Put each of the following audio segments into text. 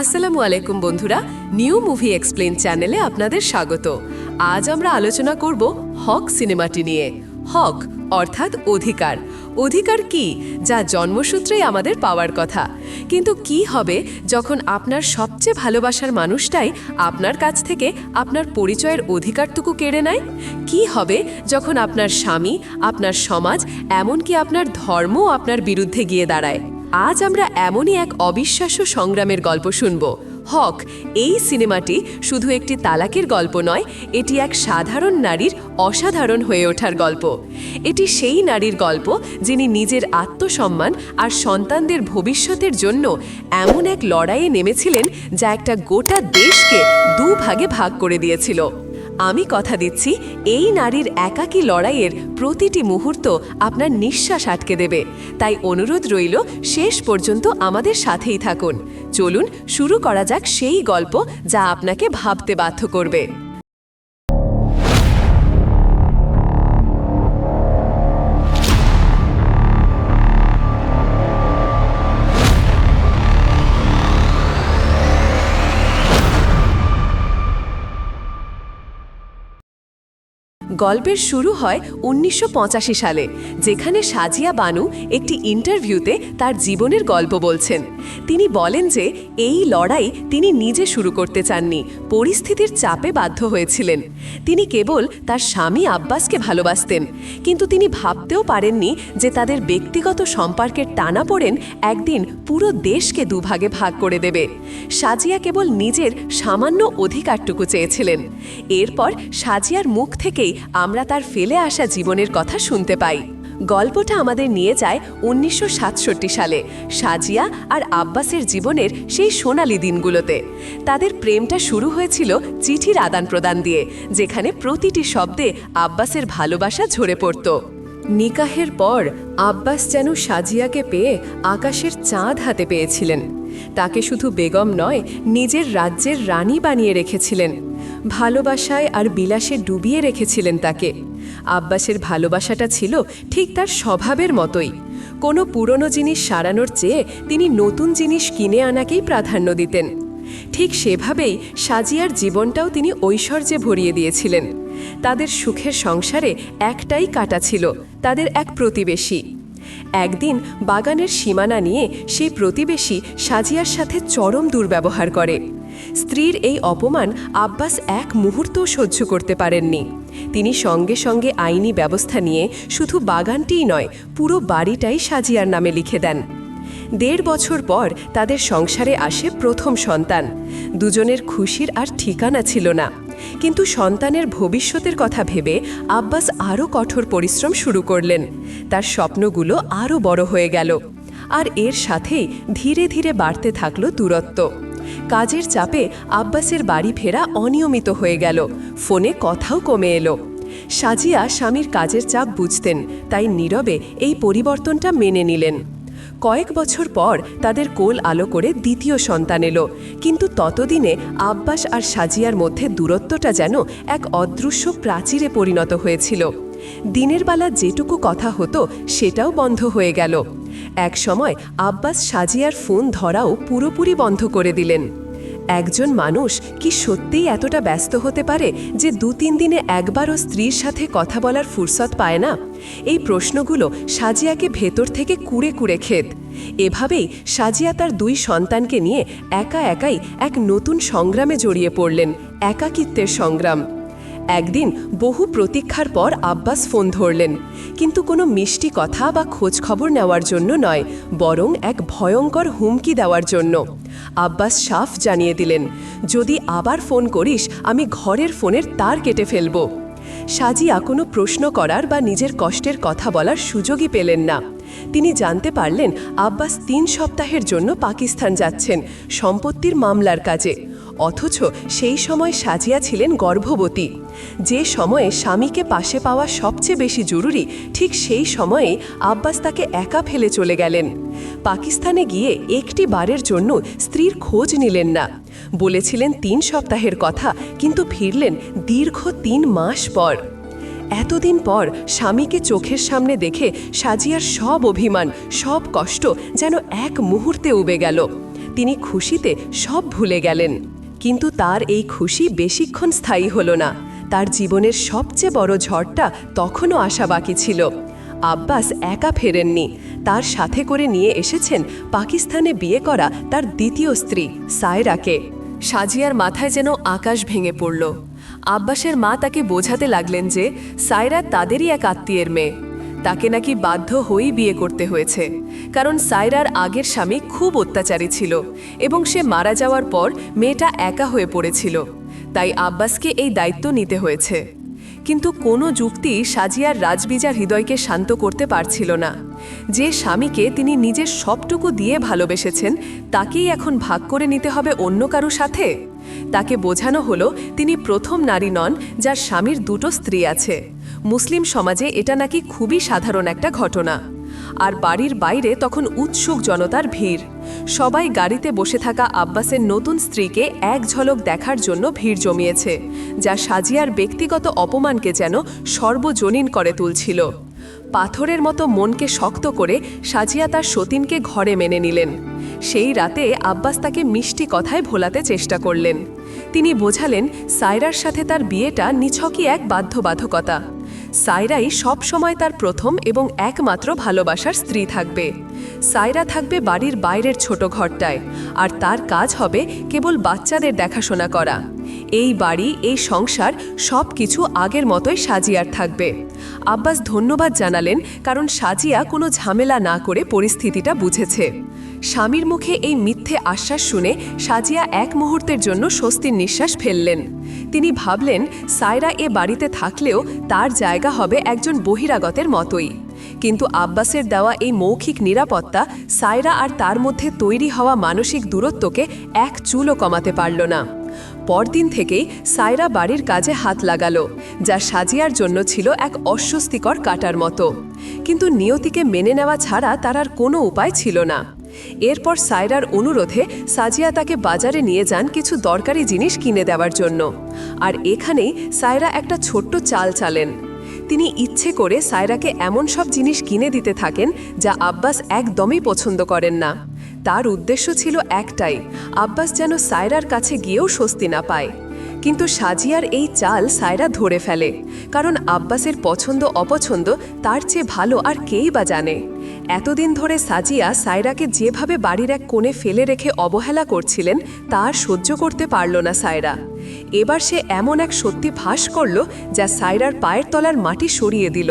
আসসালামু আলাইকুম বন্ধুরা, নিউ মুভি এক্সপ্লেন চ্যানেলে আপনাদের স্বাগত। আজ আমরা আলোচনা করব হক সিনেমাটি নিয়ে। হক অর্থাৎ অধিকার। অধিকার কি, যা জন্মসূত্রেই আমাদের পাওয়ার কথা। কিন্তু কি হবে যখন আপনার সবচেয়ে ভালোবাসার মানুষটাই আপনার কাছ থেকে আপনার পরিচয়ের অধিকারটুকু কেড়ে নেয়? কি হবে যখন আপনার স্বামী, আপনার সমাজ, এমনকি আপনার ধর্মও আপনার বিরুদ্ধে গিয়ে দাঁড়ায়? আজ আমরা এমনই এক অবিশ্বাস্য সংগ্রামের গল্প শুনব। হক, এই সিনেমাটি শুধু একটি তালাকের গল্প নয়, এটি এক সাধারণ নারীর অসাধারণ হয়ে ওঠার গল্প। এটি সেই নারীর গল্প যিনি নিজের আত্মসম্মান আর সন্তানদের ভবিষ্যতের জন্য এমন এক লড়াইয়ে নেমেছিলেন যা একটা গোটা দেশকে দুভাগে ভাগ করে দিয়েছিল। আমি কথা দিচ্ছি, এই নারীর একাকী লড়াইয়ের প্রতিটি মুহূর্ত আপনার নিঃশ্বাস আটকে দেবে। তাই অনুরোধ রইল, শেষ পর্যন্ত আমাদের সাথেই থাকুন। চলুন, শুরু করা যাক সেই গল্প যা আপনাকে ভাবতে বাধ্য করবে। গল্পের শুরু হয় উনিশশো পঁচাশি সালে, যেখানে সাজিয়া বানু একটি ইন্টারভিউতে তার জীবনের গল্প বলছেন। তিনি বলেন যে, এই লড়াই তিনি নিজে শুরু করতে চাননি, পরিস্থিতির চাপে বাধ্য হয়েছিলেন। তিনি কেবল তার স্বামী আব্বাসকে ভালোবাসতেন, কিন্তু তিনি ভাবতেও পারেননি যে তাদের ব্যক্তিগত সম্পর্কের টানা পড়েন একদিন পুরো দেশকে দুভাগে ভাগ করে দেবে। সাজিয়া কেবল নিজের সামান্য অধিকারটুকু চেয়েছিলেন। এরপর সাজিয়ার মুখ থেকেই আমরা তার ফেলে আসা জীবনের কথা শুনতে পাই। গল্পটা আমাদের নিয়ে যায় উনিশশো সাতষট্টি সালে সাজিয়া আর আব্বাসের জীবনের সেই সোনালি দিনগুলোতে। তাদের প্রেমটা শুরু হয়েছিল চিঠির আদান প্রদান দিয়ে, যেখানে প্রতিটি শব্দে আব্বাসের ভালোবাসা ঝরে পড়ত। নিকাহের পর আব্বাস যেন সাজিয়াকে পেয়ে আকাশের চাঁদ হাতে পেয়েছিলেন। তাকে শুধু বেগম নয়, নিজের রাজ্যের রানী বানিয়ে রেখেছিলেন। ভালোবাসায় আর বিলাসে ডুবিয়ে রেখেছিলেন তাকে। আব্বাসের ভালোবাসাটা ছিল ঠিক তার স্বভাবের মতোই। কোনো পুরনো জিনিস সারানোর চেয়ে তিনি নতুন জিনিস কিনে আনাকেই প্রাধান্য দিতেন। ঠিক সেভাবেই সাজিয়ার জীবনটাও তিনি ঐশ্বর্যে ভরিয়ে দিয়েছিলেন। তাদের সুখের সংসারে একটাই কাটা ছিল তাদের এক প্রতিবেশী। একদিন বাগানের সীমানা নিয়ে সেই প্রতিবেশী সাজিয়ার সাথে চরম দুর্ব্যবহার করে। স্ত্রীর এই অপমান আব্বাস এক মুহূর্তও সহ্য করতে পারেননি। তিনি সঙ্গে সঙ্গে আইনি ব্যবস্থা নিয়ে শুধু বাগানটিই নয়, পুরো বাড়িটাই সাজিয়ার নামে লিখে দেন। দেড় বছর পর তাদের সংসারে আসে প্রথম সন্তান। দুজনের খুশির আর ঠিকানা ছিল না। কিন্তু সন্তানের ভবিষ্যতের কথা ভেবে আব্বাস আরও কঠোর পরিশ্রম শুরু করলেন। তার স্বপ্নগুলো আরও বড় হয়ে গেল। আর এর সাথেই ধীরে ধীরে বাড়তে থাকল দূরত্ব। কাজের চাপে আব্বাসের বাড়ি ফেরা অনিয়মিত হয়ে গেল। ফোনে কথাও কমে এলো। সাজিয়া স্বামীর কাজের চাপ বুঝতেন, তাই নীরবে এই পরিবর্তনটা মেনে নিলেন। কয়েক বছর পর তাদের কোল আলো করে দ্বিতীয় সন্তান এলো। কিন্তু ততদিনে আব্বাস আর সাজিয়ার মধ্যে দূরত্বটা যেন এক অদৃশ্য প্রাচীরে পরিণত হয়েছিল। দিনের বেলা যেটুকু কথা হতো, সেটাও বন্ধ হয়ে গেল। এক সময় আব্বাস সাজিয়ার ফোন ধরাও পুরোপুরি বন্ধ করে দিলেন। একজন মানুষ কি সত্যিই এতটা ব্যস্ত হতে পারে যে দু তিন দিনে একবারও স্ত্রীর সাথে কথা বলার ফুরসত পায় না? এই প্রশ্নগুলো সাজিয়াকে ভেতর থেকে কুড়ে কুড়ে খেত। এভাবেই সাজিয়া তার দুই সন্তানকে নিয়ে একা একাই এক নতুন সংগ্রামে জড়িয়ে পড়লেন, একাকিত্বের সংগ্রাম। একদিন বহু প্রতীক্ষার পর আব্বাস ফোন ধরলেন। কিন্তু কোনো মিষ্টি কথা বা খোঁজ খবর নেওয়ার জন্য নয়, বরং এক ভয়ঙ্কর হুমকি দেওয়ার জন্য। আব্বাস সাফ জানিয়ে দিলেন, যদি আবার ফোন করিস, আমি ঘরের ফোনের তার কেটে ফেলব। সাজিয়া কোনো প্রশ্ন করার বা নিজের কষ্টের কথা বলার সুযোগই পেলেন না। তিনি জানতে পারলেন, আব্বাস তিন সপ্তাহের জন্য পাকিস্তান যাচ্ছেন, সম্পত্তির মামলার কাজে। অথচ সেই সময় সাজিয়া ছিলেন গর্ভবতী। যে সময়ে স্বামীকে পাশে পাওয়া সবচেয়ে বেশি জরুরি, ঠিক সেই সময়ে আব্বাস তাকে একা ফেলে চলে গেলেন। পাকিস্তানে গিয়ে একটি বারের জন্য স্ত্রীর খোঁজ নিলেন না। বলেছিলেন তিন সপ্তাহের কথা, কিন্তু ফিরলেন দীর্ঘ তিন মাস পর। এতদিন পর স্বামীকে চোখের সামনে দেখে সাজিয়ার সব অভিমান, সব কষ্ট যেন এক মুহূর্তে উবে গেল। তিনি খুশিতে সব ভুলে গেলেন। কিন্তু তার এই খুশি বেশিক্ষণ স্থায়ী হলো না। তার জীবনের সবচেয়ে বড় ঝড়টা তখনও আসা বাকি ছিল। আব্বাস একা ফেরেননি। তার সাথে করে নিয়ে এসেছেন পাকিস্তানে বিয়ে করা তার দ্বিতীয় স্ত্রী, সায়রাকে। সাজিয়ার মাথায় যেন আকাশ ভেঙে পড়ল। আব্বাসের মা তাকে বোঝাতে লাগলেন যে, সায়রা তাদেরই এক আত্মীয়ের মেয়ে। তাকে নাকি বাধ্য হয়েই বিয়ে করতে হয়েছে। কারণ সায়রার আগের স্বামী খুব অত্যাচারী ছিল এবং সে মারা যাওয়ার পর মেয়েটা একা হয়ে পড়েছিল। তাই আব্বাসকে এই দায়িত্ব নিতে হয়েছে। কিন্তু কোনো যুক্তি সাজিয়ার রাজবিজার হৃদয়কে শান্ত করতে পারছিল না। যে স্বামীকে তিনি নিজের সবটুকু দিয়ে ভালোবেসেছেন, তাকেই এখন ভাগ করে নিতে হবে অন্য কারও সাথে? তাকে বোঝানো হলো, তিনি প্রথম নারী নন, যার স্বামীর দুটো স্ত্রী আছে। মুসলিম সমাজে এটা নাকি খুবই সাধারণ একটা ঘটনা। আর বাড়ির বাইরে তখন উৎসুক জনতার ভিড়। সবাই গাড়িতে বসে থাকা আব্বাসের নতুন স্ত্রীকে এক ঝলক দেখার জন্য ভিড় জমিয়েছে, যা সাজিয়ার ব্যক্তিগত অপমানকে যেন সর্বজনীন করে তুলছিল। পাথরের মতো মনকে শক্ত করে সাজিয়া তার সতীনকে ঘরে মেনে নিলেন। সেই রাতে আব্বাস তাকে মিষ্টি কথায় ভোলাতে চেষ্টা করলেন। তিনি বোঝালেন, সায়রার সাথে তার বিয়েটা নিছকই এক বাধ্যবাধকতা। সায়রাই সব সময় তার প্রথম এবং একমাত্র ভালোবাসার স্ত্রী থাকবে। সায়রা থাকবে বাড়ির বাইরের ছোট ঘরটায়, আর তার কাজ হবে কেবল বাচ্চাদের দেখাশোনা করা। এই বাড়ি, এই সংসার সব কিছু আগের মতোই সাজিয়ার থাকবে। আব্বাস ধন্যবাদ জানালেন, কারণ সাজিয়া কোনো ঝামেলা না করে পরিস্থিতিটা বুঝেছে। স্বামীর মুখে এই মিথ্যে আশ্বাস শুনে সাজিয়া এক মুহূর্তের জন্য স্বস্তির নিঃশ্বাস ফেললেন। তিনি ভাবলেন, সায়রা এ বাড়িতে থাকলেও তার জায়গা হবে একজন বহিরাগতের মতোই। কিন্তু আব্বাসের দেওয়া এই মৌখিক নিরাপত্তা সায়রা আর তার মধ্যে তৈরি হওয়া মানসিক দূরত্বকে এক চুলও কমাতে পারল না। পরদিন থেকেই সায়রা বাড়ির কাজে হাত লাগালো, যা সাজিয়ার জন্য ছিল এক অস্বস্তিকর কাটার মতো। কিন্তু নিয়তিকে মেনে নেওয়া ছাড়া তার আর কোনো উপায় ছিল না। এরপর সায়রার অনুরোধে সাজিয়া তাকে বাজারে নিয়ে যান কিছু দরকারি জিনিস কিনে দেওয়ার জন্য। আর এখানেই সায়রা একটা ছোট্ট চাল চালেন। তিনি ইচ্ছে করে সায়রাকে এমন সব জিনিস কিনে দিতে থাকেন যা আব্বাস একদমই পছন্দ করেন না। তার উদ্দেশ্য ছিল একটাই, আব্বাস যেন সায়রার কাছে গিয়েও স্বস্তি না পায়। কিন্তু সাজিয়ার এই চাল সায়রা ধরে ফেলে, কারণ আব্বাসের পছন্দ অপছন্দ তার চেয়ে ভালো আর কেই বা জানে। এতদিন ধরে সাজিয়া সায়রাকে যেভাবে বাড়ির এক কোণে ফেলে রেখে অবহেলা করছিলেন, তা আর সহ্য করতে পারল না সায়রা। এবার সে এমন এক সত্যি ফাঁস করল যা সায়রার পায়ের তলার মাটি সরিয়ে দিল।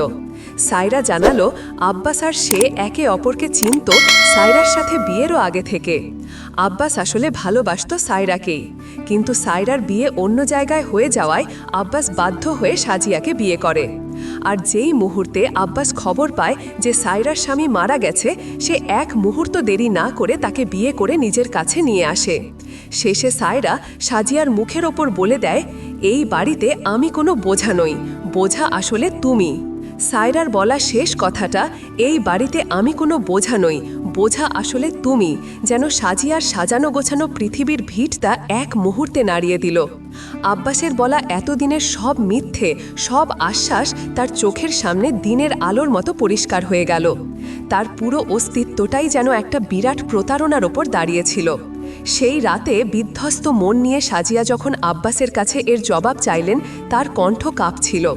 সায়রা জানালো, আব্বাস আর সে একে অপরকে চিনত সায়রার সাথে বিয়েরও আগে থেকে। আব্বাস আসলে ভালোবাসত সায়রাকেই কিন্তু সায়রার বিয়ে অন্য জায়গায় হয়ে যাওয়ায় আব্বাস বাধ্য হয়ে সাজিয়াকে বিয়ে করে। আর যেই মুহূর্তে আব্বাস খবর পায় যে সায়রার স্বামী মারা গেছে, সে এক মুহূর্ত দেরি না করে তাকে বিয়ে করে নিজের কাছে নিয়ে আসে। শেষে সায়রা সাজিয়ার মুখের ওপর বলে দেয়, এই বাড়িতে আমি কোনো বোঝা নই। বোঝা আসলে তুমি। সায়রার বলা শেষ কথাটা, এই বাড়িতে আমি কোনো বোঝা নই। বোঝা আসলে তুমি। যেন সাজিয়ার সাজানো গোছানো পৃথিবীর ভিটটা এক মুহূর্তে নাড়িয়ে দিল। আব্বাসের বলা এতদিনের সব মিথ্যে, সব আশ্বাস তার চোখের সামনে দিনের আলোর মতো পরিষ্কার হয়ে গেল। তার পুরো অস্তিত্বটাই যেন একটা বিরাট প্রতারণার ওপর দাঁড়িয়েছিল। সেই রাতে বিধ্বস্ত মন নিয়ে সাজিয়া যখন আব্বাসের কাছে এর জবাব চাইলেন, তার কণ্ঠ কাঁপছিল।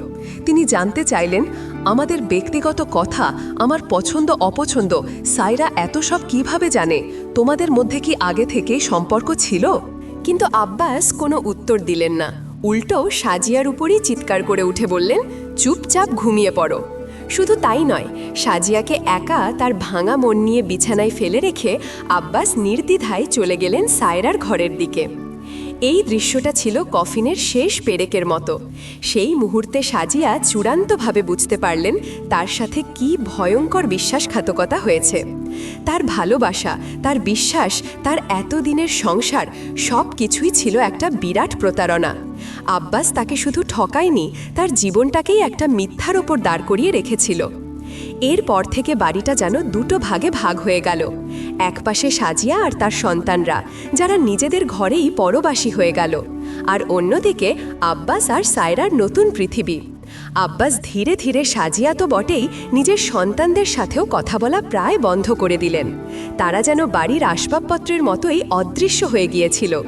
তিনি জানতে চাইলেন আমাদের ব্যক্তিগত কথা, আমার পছন্দ, অপছন্দ, সাইরা এত সব কীভাবে জানে? তোমাদের মধ্যে কি আগে থেকেই সম্পর্ক ছিল? কিন্তু আব্বাস কোনো উত্তর দিলেন না। উল্টো সাজিয়ার উপরই চিৎকার করে উঠে বললেন, চুপচাপ ঘুমিয়ে পড়ো। শুধু তাই নয়, সাজিয়াকে একা তার ভাঙা মন নিয়ে বিছানায় ফেলে রেখে আব্বাস নির্দ্বিধায় চলে গেলেন সায়রার ঘরের দিকে। এই দৃশ্যটা ছিল কফিনের শেষ পেরেকের মতো। সেই মুহূর্তে সাজিয়া চূড়ান্তভাবে বুঝতে পারলেন তার সাথে কি ভয়ঙ্কর বিশ্বাসঘাতকতা হয়েছে। তার ভালোবাসা, তার বিশ্বাস, তার এতদিনের সংসার সব কিছুই ছিল একটা বিরাট প্রতারণা। আব্বাস তাকে শুধু ঠকায়নি, তার জীবনটাকেই একটা মিথ্যার ওপর দাঁড় করিয়ে রেখেছিল। এরপর থেকে বাড়িটা যেন দুটো ভাগে ভাগ হয়ে গেল। একপাশে সাজিয়া আর তার সন্তানরা, যারা নিজেদের ঘরেই পরবাসী হয়ে গেল। আর অন্যদিকে আব্বাস আর সায়রার নতুন পৃথিবী। আব্বাস ধীরে ধীরে সাজিয়া তো বটেই নিজের সন্তানদের সাথেও কথা বলা প্রায় বন্ধ করে দিলেন। তারা যেন বাড়ির আসবাবপত্রের মতোই অদৃশ্য হয়ে গিয়েছিল।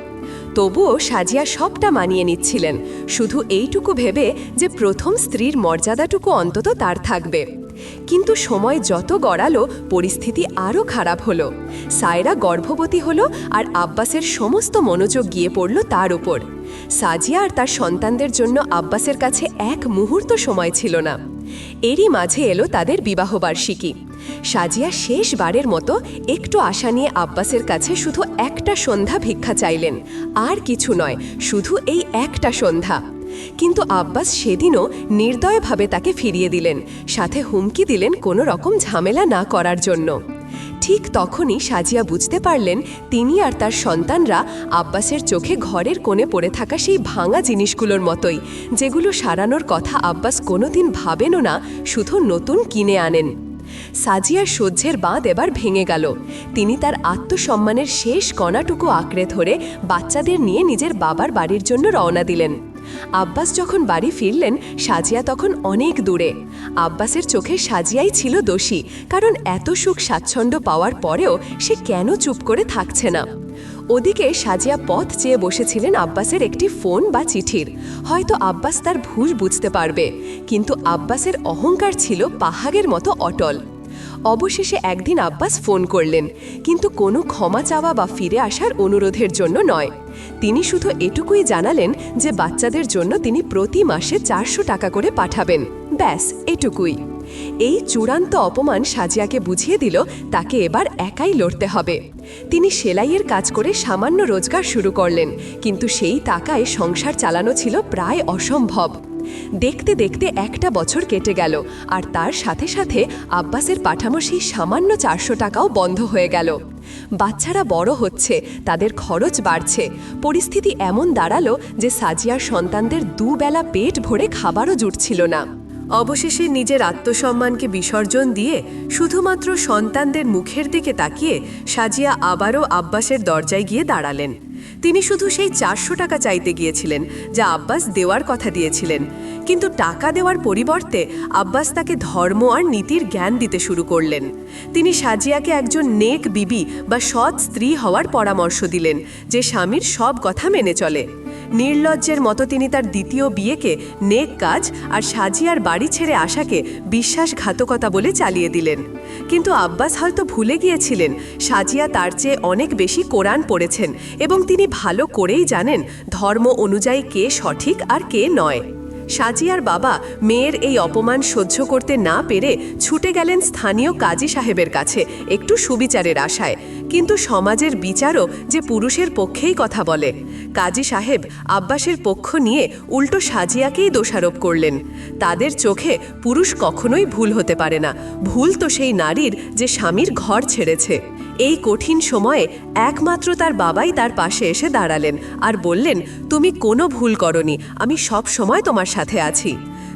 তবুও সাজিয়া সবটা মানিয়ে নিচ্ছিলেন, শুধু এইটুকু ভেবে যে প্রথম স্ত্রীর মর্যাদাটুকু অন্তত তার থাকবে। কিন্তু সময় যত গড়ালো, পরিস্থিতি আরও খারাপ হলো। সায়রা গর্ভবতী হলো আর আব্বাসের সমস্ত মনোযোগ গিয়ে পড়ল তার উপর। সাজিয়া আর তার সন্তানদের জন্য আব্বাসের কাছে এক মুহূর্ত সময় ছিল না। এরই মাঝে এলো তাদের বিবাহবার্ষিকী। সাজিয়া শেষবারের মতো একটু আশা নিয়ে আব্বাসের কাছে শুধু একটা সন্ধ্যা ভিক্ষা চাইলেন। আর কিছু নয়, শুধু এই একটা সন্ধ্যা। কিন্তু আব্বাস সেদিনও নির্দয়ভাবে তাকে ফিরিয়ে দিলেন, সাথে হুমকি দিলেন কোনো রকম ঝামেলা না করার জন্য। ঠিক তখনই সাজিয়া বুঝতে পারলেন তিনি আর তার সন্তানরা আব্বাসের চোখে ঘরের কোণে পড়ে থাকা সেই ভাঙা জিনিসগুলোর মতোই, যেগুলো সারানোর কথা আব্বাস কোনোদিন ভাবেনও না, শুধু নতুন কিনে আনেন। সাজিয়ার সহ্যের বাঁধ এবার ভেঙে গেল। তিনি তার আত্মসম্মানের শেষ কণাটুকু আঁকড়ে ধরে বাচ্চাদের নিয়ে নিজের বাবার বাড়ির জন্য রওনা দিলেন। আব্বাস যখন বাড়ি ফিরলেন, সাজিয়া তখন অনেক দূরে। আব্বাসের চোখে সাজিয়াই ছিল দোষী, কারণ এত সুখ স্বাচ্ছন্দ্য পাওয়ার পরেও সে কেন চুপ করে থাকছে না? ওদিকে সাজিয়া পথ চেয়ে বসেছিলেন আব্বাসের একটি ফোন বা চিঠির। হয়তো আব্বাস তার ভুল বুঝতে পারবে, কিন্তু আব্বাসের অহংকার ছিল পাহাগের মতো অটল। অবশেষে একদিন আব্বাস ফোন করলেন, কিন্তু কোনো ক্ষমা চাওয়া বা ফিরে আসার অনুরোধের জন্য নয়। তিনি শুধু এটুকুই জানালেন যে বাচ্চাদের জন্য তিনি প্রতি মাসে চারশো টাকা করে পাঠাবেন। ব্যাস, এটুকুই। এই চূড়ান্ত অপমান সাজিয়াকে বুঝিয়ে দিল, তাকে এবার একাই লড়তে হবে। তিনি সেলাইয়ের কাজ করে সামান্য রোজগার শুরু করলেন, কিন্তু সেই টাকায় সংসার চালানো ছিল প্রায় অসম্ভব। দেখতে দেখতে একটা বছর কেটে গেল, আর তার সাথে সাথে আব্বাসের পাঠামো সেই সামান্য চারশো টাকাও বন্ধ হয়ে গেল। বাচ্চারা বড় হচ্ছে, তাদের খরচ বাড়ছে। পরিস্থিতি এমন দাঁড়াল যে সাজিয়ার সন্তানদের দুবেলা পেট ভরে খাবারও জুটছিল না। অবশেষে নিজের আত্মসম্মানকে বিসর্জন দিয়ে শুধুমাত্র সন্তানদের মুখের দিকে তাকিয়ে সাজিয়া আবারও আব্বাসের দরজায় গিয়ে দাঁড়ালেন। তিনি শুধু সেই চারশো টাকা চাইতে গিয়েছিলেন, যা আব্বাস দেওয়ার কথা দিয়েছিলেন। কিন্তু টাকা দেওয়ার পরিবর্তে আব্বাস তাকে ধর্ম আর নীতির জ্ঞান দিতে শুরু করলেন। তিনি সাজিয়াকে একজন নেক বিবি বা সৎ স্ত্রী হওয়ার পরামর্শ দিলেন, যে স্বামীর সব কথা মেনে চলে। নির্লজ্জের মতো তিনি তার দ্বিতীয় বিয়েকে নেক কাজ আর সাজিয়ার বাড়ি ছেড়ে আসাকে বিশ্বাসঘাতকতা বলে চালিয়ে দিলেন। কিন্তু আব্বাস হয়তো ভুলে গিয়েছিলেন, সাজিয়া তার চেয়ে অনেক বেশি কোরআন পড়েছেন এবং তিনি ভালো করেই জানেন ধর্ম অনুযায়ী কে সঠিক আর কে নয়। সাজিয়ার বাবা মেয়ের এই অপমান সহ্য করতে না পেরে ছুটে গেলেন স্থানীয় কাজী সাহেবের কাছে, একটু সুবিচারের আশায়। কিন্তু সমাজের বিচারও যে পুরুষের পক্ষেই কথা বলে। কাজী সাহেব আব্বাসের পক্ষ নিয়ে উল্টো সাজিয়াকেই দোষারোপ করলেন। তাদের চোখে পুরুষ কখনোই ভুল হতে পারে না। ভুল তো সেই নারীর যে স্বামীর ঘর ছেড়েছে। এই কঠিন সময়ে একমাত্র তার বাবাই তার পাশে এসে দাঁড়ালেন আর বললেন, তুমি কোনো ভুল করনি। আমি সব সময় তোমার সাথে আছি।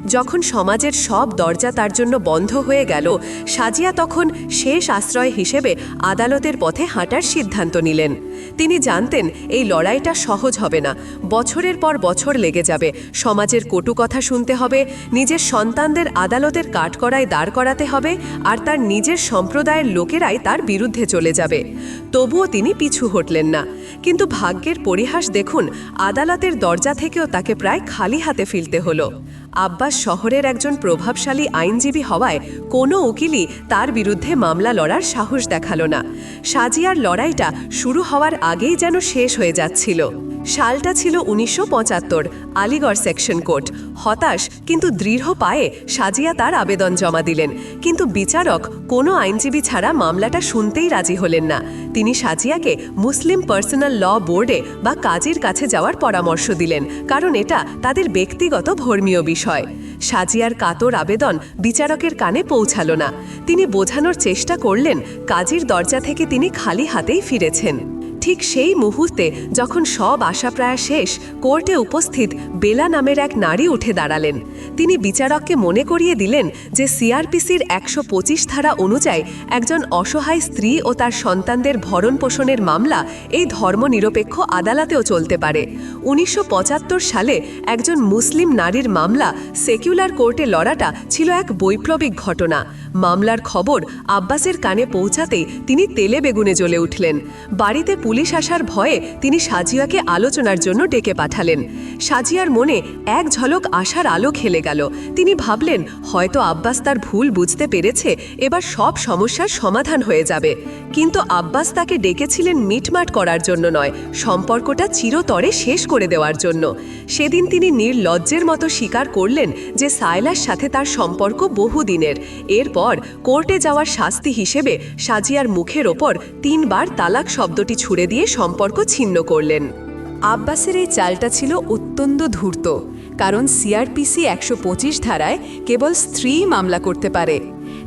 যখন সমাজের সব দরজা তার জন্য বন্ধ হয়ে গেল, সাজিয়া তখন শেষ আশ্রয় হিসেবে আদালতের পথে হাঁটার সিদ্ধান্ত নিলেন। তিনি জানতেন এই লড়াইটা সহজ হবে না, বছরের পর বছর লেগে যাবে, সমাজের কটু কথা শুনতে হবে, নিজের সন্তানদের আদালতের কাঠকড়ায় দাঁড় করাতে হবে, আর তার নিজের সম্প্রদায়ের লোকেরাই তার বিরুদ্ধে চলে যাবে। তবুও তিনি পিছু হটলেন না। কিন্তু ভাগ্যের পরিহাস দেখুন, আদালতের দরজা থেকেও তাকে প্রায় খালি হাতে ফিরতে হলো। আব্বাস শহরের একজন প্রভাবশালী আইনজীবী হওয়ায় কোনো উকিলই তার বিরুদ্ধে মামলা লড়ার সাহস দেখাল না। সাজিয়ার লড়াইটা শুরু হওয়ার আগেই যেন শেষ হয়ে যাচ্ছিল। সালটা ছিল উনিশশো পঁচাত্তর, আলিগড় সেকশন কোর্ট। হতাশ কিন্তু দৃঢ় পায়ে সাজিয়া তার আবেদন জমা দিলেন। কিন্তু বিচারক কোনো আইনজীবী ছাড়া মামলাটা শুনতেই রাজি হলেন না। তিনি সাজিয়াকে মুসলিম পার্সোনাল ল বোর্ডে বা কাজীর কাছে যাওয়ার পরামর্শ দিলেন, কারণ এটা তাদের ব্যক্তিগত ধর্মীয় বিষয়। সাজিয়ার কাতর আবেদন বিচারকের কানে পৌঁছালো না। তিনি বোঝানোর চেষ্টা করলেন, কাজীর দরজা থেকে তিনি খালি হাতেই ফিরেছেন। ঠিক সেই মুহূর্তে যখন সব আশা প্রায় শেষ, কোর্টে উপস্থিত বেলা নামের এক নারী উঠে দাঁড়ালেন। তিনি বিচারককে মনে করিয়ে দিলেন যে সিআরপিসির একশো পঁচিশ ধারা অনুযায়ী একজন অসহায় স্ত্রী ও তার সন্তানদের ভরণ পোষণের মামলা এই ধর্মনিরপেক্ষ আদালতেও চলতে পারে। উনিশশো পঁচাত্তর সালে একজন মুসলিম নারীর মামলা সেকুলার কোর্টে লড়াটা ছিল এক বৈপ্লবিক ঘটনা। মামলার খবর আব্বাসের কানে পৌঁছাতেই তিনি তেলে বেগুনে জ্বলে উঠলেন। বাড়িতে পুলিশ আসার ভয়ে তিনি সাজিয়াকে আলোচনার জন্য ডেকে পাঠালেন। সাজিয়ার মনে এক ঝলক আশার আলো খেলে গেল। তিনি ভাবলেন, হয়তো আব্বাস তার ভুল বুঝতে পেরেছে, এবার সব সমস্যার সমাধান হয়ে যাবে। কিন্তু আব্বাস তাকে ডেকেছিলেন মিটমাট করার জন্য নয়, সম্পর্কটা চিরতরে শেষ করে দেওয়ার জন্য। সেদিন তিনি নির্লজ্জের মতো স্বীকার করলেন যে সায়লার সাথে তার সম্পর্ক বহুদিনের। এরপর কোর্টে যাওয়ার শাস্তি হিসেবে সাজিয়ার মুখের ওপর তিনবার তালাক শব্দটি ছুড়ে দিয়ে সম্পর্ক ছিন্ন করলেন। আব্বাসের এই চালটা ছিল অত্যন্ত ধূর্ত, কারণ সিআরপিসি একশো পঁচিশ ধারায় কেবল স্ত্রী মামলা করতে পারে।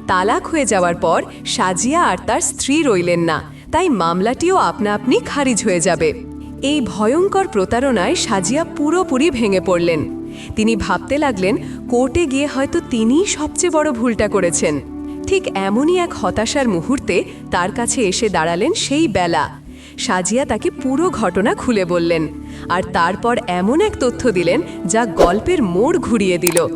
তালাক হয়ে যাওয়ার পর সাজিয়া আর তার স্ত্রী রইলেন না, তাই মামলাটিও আপনা আপনি খারিজ হয়ে যাবে। এই ভয়ঙ্কর প্রতারণায় সাজিয়া পুরোপুরি ভেঙে পড়লেন। তিনি ভাবতে লাগলেন, কোর্টে গিয়ে হয়তো তিনিই সবচেয়ে বড় ভুলটা করেছেন। ঠিক এমনই এক হতাশার মুহূর্তে তার কাছে এসে দাঁড়ালেন সেই বেলা। সাজিয়া তাকে পুরো ঘটনা খুলে বললেন আর তারপর এমন এক তথ্য দিলেন যা গল্পের মোড় ঘুরিয়ে দিল।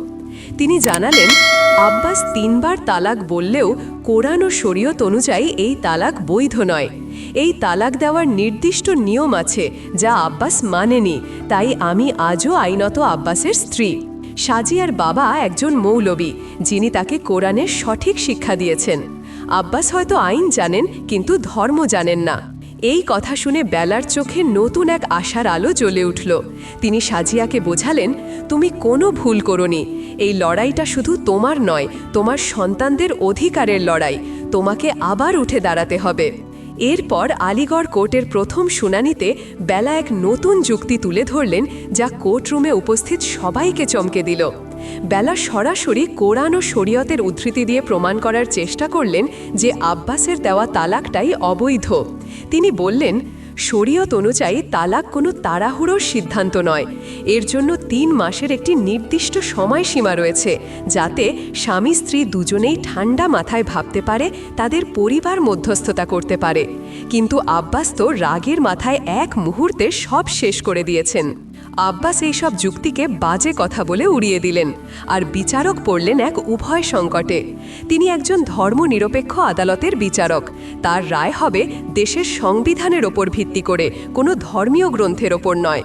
তিনি জানালেন, আব্বাস তিনবার তালাক বললেও কোরআন ও শরীয়ত অনুযায়ী এই তালাক বৈধ নয়। এই তালাক দেওয়ার নির্দিষ্ট নিয়ম আছে যা আব্বাস মানেনি, তাই আমি আজও আইনত আব্বাসের স্ত্রী। সাজিয়ার বাবা একজন মৌলবী, যিনি তাকে কোরআনের সঠিক শিক্ষা দিয়েছেন। আব্বাস হয়তো আইন জানেন, কিন্তু ধর্ম জানেন না। এই কথা শুনে বেলার চোখে নতুন এক আশার আলো জ্বলে উঠল। তিনি সাজিয়াকে বোঝালেন, তুমি কোনো ভুল করনি। এই লড়াইটা শুধু তোমার নয়, তোমার সন্তানদের অধিকারের লড়াই। তোমাকে আবার উঠে দাঁড়াতে হবে। এরপর আলিগড় কোর্টের প্রথম শুনানিতে বেলা এক নতুন যুক্তি তুলে ধরলেন, যা কোর্টরুমে উপস্থিত সবাইকে চমকে দিল। বেলা সরাসরি কোরআন ও শরীয়তের উদ্ধৃতি দিয়ে প্রমাণ করার চেষ্টা করলেন যে আব্বাসের দেওয়া তালাকটাই অবৈধ। তিনি বললেন শরীয়ত অনুযায়ী তালাক কোনো তাড়াহুড়োর সিদ্ধান্ত নয়। এর জন্য তিন মাসের একটি নির্দিষ্ট সময়সীমা রয়েছে, যাতে স্বামী স্ত্রী দুজনেই ঠান্ডা মাথায় ভাবতে পারে, তাদের পরিবার মধ্যস্থতা করতে পারে। কিন্তু আব্বাস তো রাগের মাথায় এক মুহূর্তে সব শেষ করে দিয়েছেন। আব্বাস এইসব যুক্তিকে বাজে কথা বলে উড়িয়ে দিলেন আর বিচারক পড়লেন এক উভয় সংকটে। তিনি একজন ধর্মনিরপেক্ষ আদালতের বিচারক। তার রায় হবে দেশের সংবিধানের ওপর ভিত্তি করে, কোনো ধর্মীয় গ্রন্থের ওপর নয়।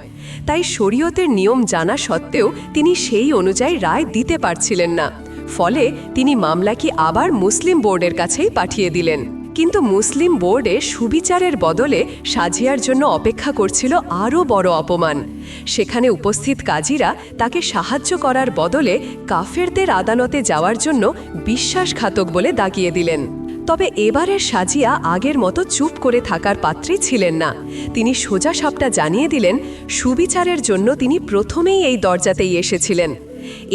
তাই শরীয়তের নিয়ম জানা সত্ত্বেও তিনি সেই অনুযায়ী রায় দিতে পারছিলেন না। ফলে তিনি মামলাকে আবার মুসলিম বোর্ডের কাছেই পাঠিয়ে দিলেন। কিন্তু মুসলিম বোর্ডে সুবিচারের বদলে সাজিয়ার জন্য অপেক্ষা করছিল আরও বড় অপমান। সেখানে উপস্থিত কাজীরা তাকে সাহায্য করার বদলে কাফেরদের আদালতে যাওয়ার জন্য বিশ্বাসঘাতক বলে দাগিয়ে দিলেন। তবে এবারের সাজিয়া আগের মতো চুপ করে থাকার পাত্রী ছিলেন না। তিনি সোজা সাপটা জানিয়ে দিলেন, সুবিচারের জন্য তিনি প্রথমেই এই দরজাতেই এসেছিলেন।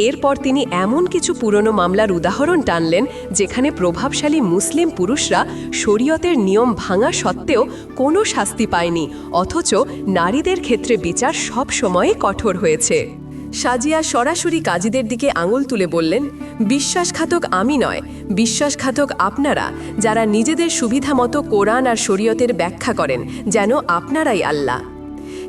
এরপর তিনি এমন কিছু পুরনো মামলার উদাহরণ টানলেন, যেখানে প্রভাবশালী মুসলিম পুরুষরা শরীয়তের নিয়ম ভাঙা সত্ত্বেও কোনো শাস্তি পায়নি, অথচ নারীদের ক্ষেত্রে বিচার সব সময় কঠোর হয়েছে। সাজিয়া সরাসরি কাজীদের দিকে আঙুল তুলে বললেন, বিশ্বাসঘাতক আমি নয়, বিশ্বাসঘাতক আপনারা, যারা নিজেদের সুবিধা মতো কোরআন আর শরীয়তের ব্যাখ্যা করেন, যেন আপনারাই আল্লাহ।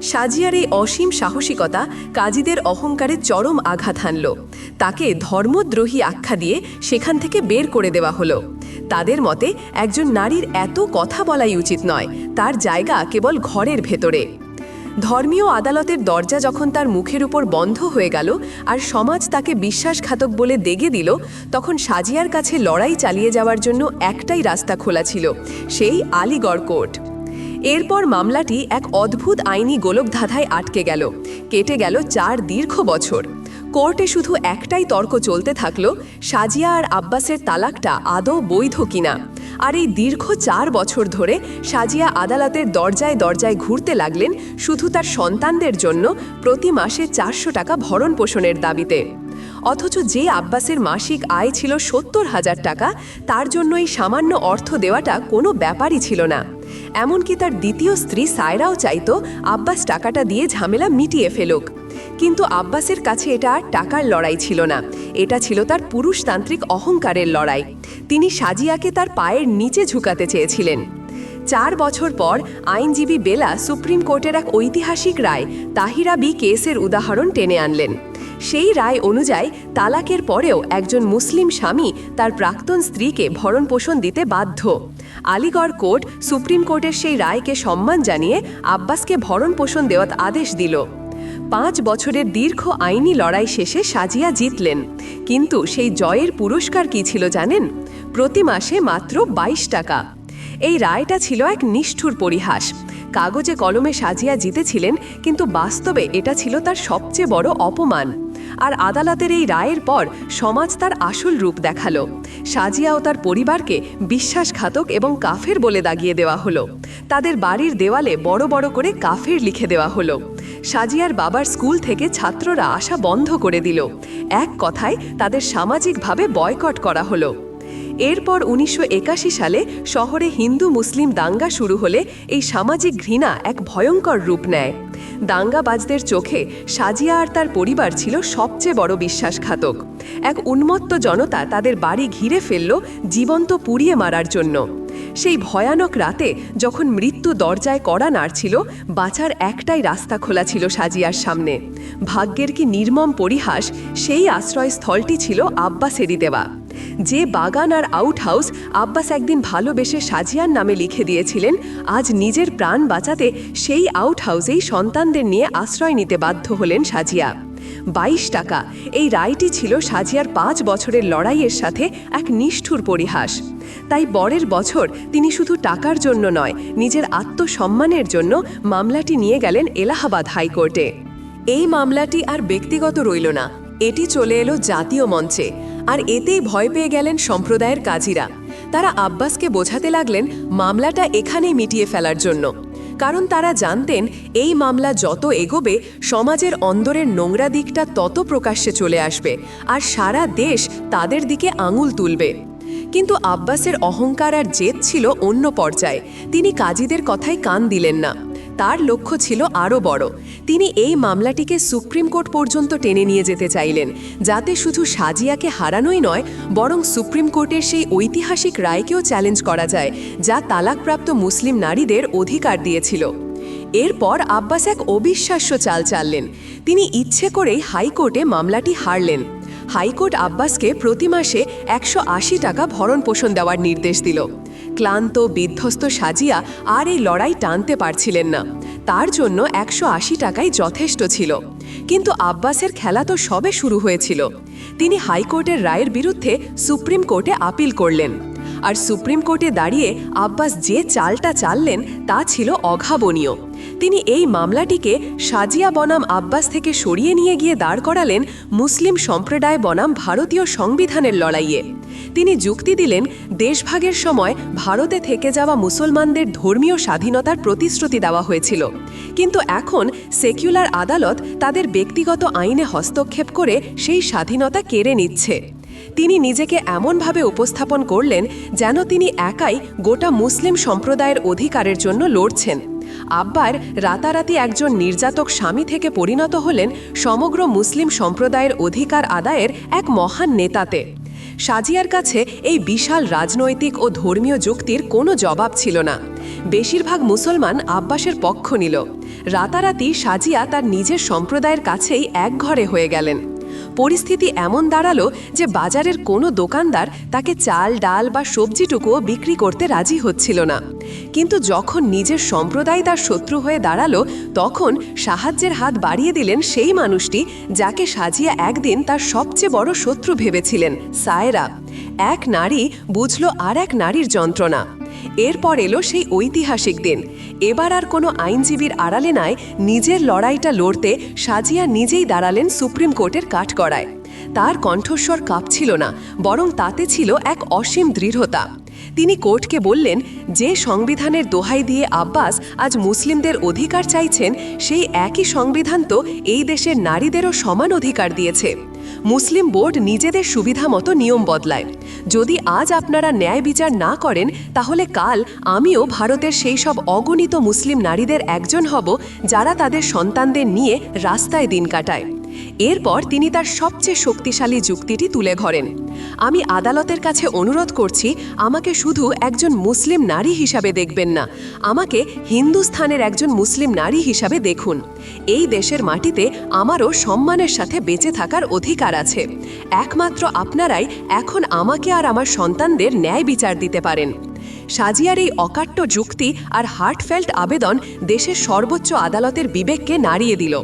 সাজিয়ার এই অসীম সাহসিকতা কাজীদের অহংকারে চরম আঘাত হানল। তাকে ধর্মদ্রোহী আখ্যা দিয়ে সেখান থেকে বের করে দেওয়া হলো। তাদের মতে, একজন নারীর এত কথা বলাই উচিত নয়, তার জায়গা কেবল ঘরের ভেতরে। ধর্মীয় আদালতের দরজা যখন তার মুখের উপর বন্ধ হয়ে গেল আর সমাজ তাকে বিশ্বাসঘাতক বলে দেগে দিল, তখন সাজিয়ার কাছে লড়াই চালিয়ে যাওয়ার জন্য একটাই রাস্তা খোলা ছিল, সেই আলিগড় কোর্ট। এরপর মামলাটি এক অদ্ভুত আইনি গোলকধাঁধায় আটকে গেল। কেটে গেল চার দীর্ঘ বছর। কোর্টে শুধু একটাই তর্ক চলতে থাকল, সাজিয়া আর আব্বাসের তালাকটা আদৌ বৈধ কিনা। আর এই দীর্ঘ চার বছর ধরে সাজিয়া আদালতের দরজায় দরজায় ঘুরতে লাগলেন শুধু তার সন্তানদের জন্য প্রতি মাসে চারশো টাকা ভরণ পোষণের দাবিতে। অথচ যে আব্বাসের মাসিক আয় ছিল সত্তর হাজার টাকা, তার জন্য এই সামান্য অর্থ দেওয়াটা কোনো ব্যাপারই ছিল না। এমনকি তার দ্বিতীয় স্ত্রী সায়রাও চাইতো আব্বাস টাকাটা দিয়ে ঝামেলা মিটিয়ে ফেলুক। কিন্তু আব্বাসের কাছে এটা আর টাকার লড়াই ছিল না। এটা ছিল তার পুরুষতান্ত্রিক অহংকারের লড়াই। তিনি সাজিয়াকে তার পায়ের নিচে ঝুঁকাতে চেয়েছিলেন। চার বছর পর আইনজীবী বেলা সুপ্রিম কোর্টের এক ঐতিহাসিক রায়, তাহিরা বি কেসের উদাহরণ টেনে আনলেন। সেই রায় অনুযায়ী তালাকের পরেও একজন মুসলিম স্বামী তার প্রাক্তন স্ত্রীকে ভরণপোষণ দিতে বাধ্য। আলিগড় কোর্ট সুপ্রিম কোর্টের সেই রায়কে সম্মান জানিয়ে আব্বাসকে ভরণপোষণ দেওয়ার আদেশ দিল। পাঁচ বছরের দীর্ঘ আইনি লড়াই শেষে সাজিয়া জিতলেন। কিন্তু সেই জয়ের পুরস্কার কি ছিল জানেন? প্রতি মাসে মাত্র ২২ টাকা। এই রায়টা ছিল এক নিষ্ঠুর পরিহাস। কাগজে কলমে সাজিয়া জিতেছিলেন, কিন্তু বাস্তবে এটা ছিল তার সবচেয়ে বড় অপমান। আর আদালতের এই রায়ের পর সমাজ তার আসল রূপ দেখাল। সাজিয়া ও তার পরিবারকে বিশ্বাসঘাতক এবং কাফের বলে দাগিয়ে দেওয়া হলো। তাদের বাড়ির দেওয়ালে বড় বড় করে কাফের লিখে দেওয়া হলো। সাজিয়ার বাবার স্কুল থেকে ছাত্ররা আসা বন্ধ করে দিল। এক কথায় তাদের সামাজিকভাবে বয়কট করা হলো। এরপর উনিশশো একাশি সালে শহরে হিন্দু মুসলিম দাঙ্গা শুরু হলে এই সামাজিক ঘৃণা এক ভয়ঙ্কর রূপ নেয়। দাঙ্গাবাজদের চোখে সাজিয়া আর তার পরিবার ছিল সবচেয়ে বড় বিশ্বাসঘাতক। এক উন্মত্ত জনতা তাদের বাড়ি ঘিরে ফেলল জীবন্ত পুড়িয়ে মারার জন্য। সেই ভয়ানক রাতে যখন মৃত্যু দরজায় কড়া নাড়ছিল বাঁচার একটাই রাস্তা খোলা ছিল সাজিয়ার সামনে। ভাগ্যের কি নির্মম পরিহাস, সেই আশ্রয়স্থলটি ছিল আব্বাসেরই দেওয়া যে বাগান আর আউট হাউস আব্বাস একদিন ভালোবেসে সাজিয়ার নামে লিখে দিয়েছিলেন, আজ নিজের প্রাণ বাঁচাতে সেই আউট হাউসেই সন্তানদের নিয়ে আশ্রয় নিতে বাধ্য হলেন সাজিয়া। বাইশ টাকা, এই রায়টি ছিল সাজিয়ার পাঁচ বছরের লড়াইয়ের সাথে এক নিষ্ঠুর পরিহাস। তাই বরের বছর তিনি শুধু টাকার জন্য নয়, নিজের আত্মসম্মানের জন্য মামলাটি নিয়ে গেলেন এলাহাবাদ হাইকোর্টে। এই মামলাটি আর ব্যক্তিগত রইল না, এটি চলে এলো জাতীয় মঞ্চে। আর এতেই ভয় পেয়ে গেলেন সম্প্রদায়ের কাজীরা। তারা আব্বাসকে বোঝাতে লাগলেন, মামলাটা এখানেই মিটিয়ে ফেলার জন্য। কারণ তারা জানতেন, এই মামলা যত এগোবে, সমাজের অন্দরের নোংরা দিকটা তত প্রকাশ্যে চলে আসবে, আর সারা দেশ তাদের দিকে আঙুল তুলবে। কিন্তু আব্বাসের অহংকার আর জেদ ছিল অন্য পর্যায়ে। তিনি কাজীদের কথায় কান দিলেন না। তার লক্ষ্য ছিল আরও বড়। তিনি এই মামলাটিকে সুপ্রিম কোর্ট পর্যন্ত টেনে নিয়ে যেতে চাইলেন, যাতে শুধু সাজিয়াকে হারানোই নয়, বরং সুপ্রিম কোর্টের সেই ঐতিহাসিক রায়কেও চ্যালেঞ্জ করা যায়, যা তালাকপ্রাপ্ত মুসলিম নারীদের অধিকার দিয়েছিল। এরপর আব্বাস এক অবিশ্বাস্য চাল চাললেন। তিনি ইচ্ছে করেই হাইকোর্টে মামলাটি হারলেন। হাইকোর্ট আব্বাসকে প্রতি মাসে একশো আশি টাকা ভরণ পোষণ দেওয়ার নির্দেশ দিল। ক্লান্ত, বিধ্বস্ত সাজিয়া আর এই লড়াই টানতে পারছিলেন না। তার জন্য একশো আশি টাকাই যথেষ্ট ছিল। কিন্তু আব্বাসের খেলা তো সবে শুরু হয়েছিল। তিনি হাইকোর্টের রায়ের বিরুদ্ধে সুপ্রিম কোর্টে আপিল করলেন। আর সুপ্রিম কোর্টে দাঁড়িয়ে আব্বাস যে চালটা চাললেন তা ছিল অঘাবনীয় তিনি এই মামলাটিকে সাজিয়া বনাম আব্বাস থেকে সরিয়ে নিয়ে গিয়ে দাঁড় করালেন মুসলিম সম্প্রদায় বনাম ভারতীয় সংবিধানের লড়াইয়ে। তিনি যুক্তি দিলেন, দেশভাগের সময় ভারতে থেকে যাওয়া মুসলমানদের ধর্মীয় স্বাধীনতার প্রতিশ্রুতি দেওয়া হয়েছিল। কিন্তু এখন সেকুলার আদালত তাদের ব্যক্তিগত আইনে হস্তক্ষেপ করে সেই স্বাধীনতা কেড়ে নিচ্ছে। তিনি নিজেকে এমনভাবে উপস্থাপন করলেন, যেন তিনি একাই গোটা মুসলিম সম্প্রদায়ের অধিকারের জন্য লড়ছেন। আব্বার রাতারাতি একজন নির্যাতক স্বামী থেকে পরিণত হলেন সমগ্র মুসলিম সম্প্রদায়ের অধিকার আদায়ের এক মহান নেতাতে। সাজিয়ার কাছে এই বিশাল রাজনৈতিক ও ধর্মীয় যুক্তির কোনো জবাব ছিল না। বেশিরভাগ মুসলমান আব্বাসের পক্ষ নিল। রাতারাতি সাজিয়া তার নিজের সম্প্রদায়ের কাছেই একঘরে হয়ে গেলেন। পরিস্থিতি এমন দাঁড়াল যে বাজারের কোনো দোকানদার তাকে চাল, ডাল বা সবজিটুকুও বিক্রি করতে রাজি হচ্ছিল না। কিন্তু যখন নিজের সম্প্রদায় তার শত্রু হয়ে দাঁড়াল, তখন সাহায্যের হাত বাড়িয়ে দিলেন সেই মানুষটি যাকে সাজিয়া একদিন তার সবচেয়ে বড় শত্রু ভেবেছিলেন, সায়রা। এক নারী বুঝল আর এক নারীর যন্ত্রণা। এরপর এলো সেই ঐতিহাসিক দিন। এবার আর কোনো আইনজীবীর আড়ালে নয় নিজের লড়াইটা লড়তে সাজিয়া নিজেই দাঁড়ালেন সুপ্রিম কোর্টের কাঠগড়ায়। তার কণ্ঠস্বর কাঁপছিল না, বরং তাতে ছিল এক অসীম দৃঢ়তা। তিনি কোর্টকে বললেন, যে সংবিধানের দোহাই দিয়ে আব্বাস আজ মুসলিমদের অধিকার চাইছেন, সেই একই সংবিধান তো এই দেশের নারীদেরও সমান অধিকার দিয়েছে। মুসলিম বোর্ড নিজেদের সুবিধা মতো নিয়ম বদলায়। যদি আজ আপনারা ন্যায় বিচার না করেন, তাহলে কাল আমিও ভারতের সেই সব অগণিত মুসলিম নারীদের একজন হব যারা তাদের সন্তানদের নিয়ে রাস্তায় দিন কাটায়। এরপর তিনি তার সবচেয়ে শক্তিশালী যুক্তিটি তুলে ধরেন। আমি আদালতের কাছে অনুরোধ করছি, আমাকে শুধু একজন মুসলিম নারী হিসাবে দেখবেন না। আমাকে হিন্দুস্থানের একজন মুসলিম নারী হিসাবে দেখুন। এই দেশের মাটিতে আমারও সম্মানের সাথে বেঁচে থাকার অধিকার আছে। একমাত্র আপনারাই এখন আমাকে আর আমার সন্তানদের ন্যায় বিচার দিতে পারেন। সাজিয়ার এই অকাট্য যুক্তি আর হার্টফেল্ট আবেদন দেশের সর্বোচ্চ আদালতের বিবেককে নাড়িয়ে দিল।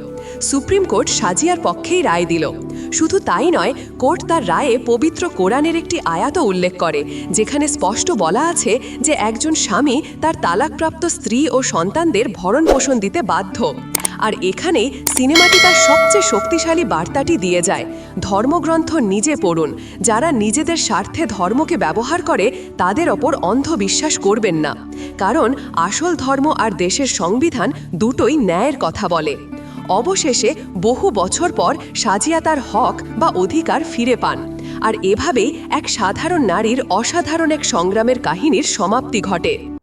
সুপ্রিম কোর্ট সাজিয়ার পক্ষেই রায় দিল। শুধু তাই নয়, কোর্ট তার রায়ে পবিত্র কোরআনের একটি আয়াতও উল্লেখ করে, যেখানে স্পষ্ট বলা আছে যে একজন স্বামী তার তালাকপ্রাপ্ত স্ত্রী ও সন্তানদের ভরণ পোষণ দিতে বাধ্য। আর এখানেই সিনেমাটি তার সবচেয়ে শক্তিশালী বার্তাটি দিয়ে যায়। ধর্মগ্রন্থ নিজে পড়ুন, যারা নিজেদের স্বার্থে ধর্মকে ব্যবহার করে, তাদের ওপর অন্ধবিশ্বাস করবেন না। কারণ আসল ধর্ম আর দেশের সংবিধান দুটোই ন্যায়ের কথা বলে। অবশেষে বহু বছর পর সাজিয়া তার হক বা অধিকার ফিরে পান। আর এভাবেই এক সাধারণ নারীর অসাধারণ এক সংগ্রামের কাহিনীর সমাপ্তি ঘটে।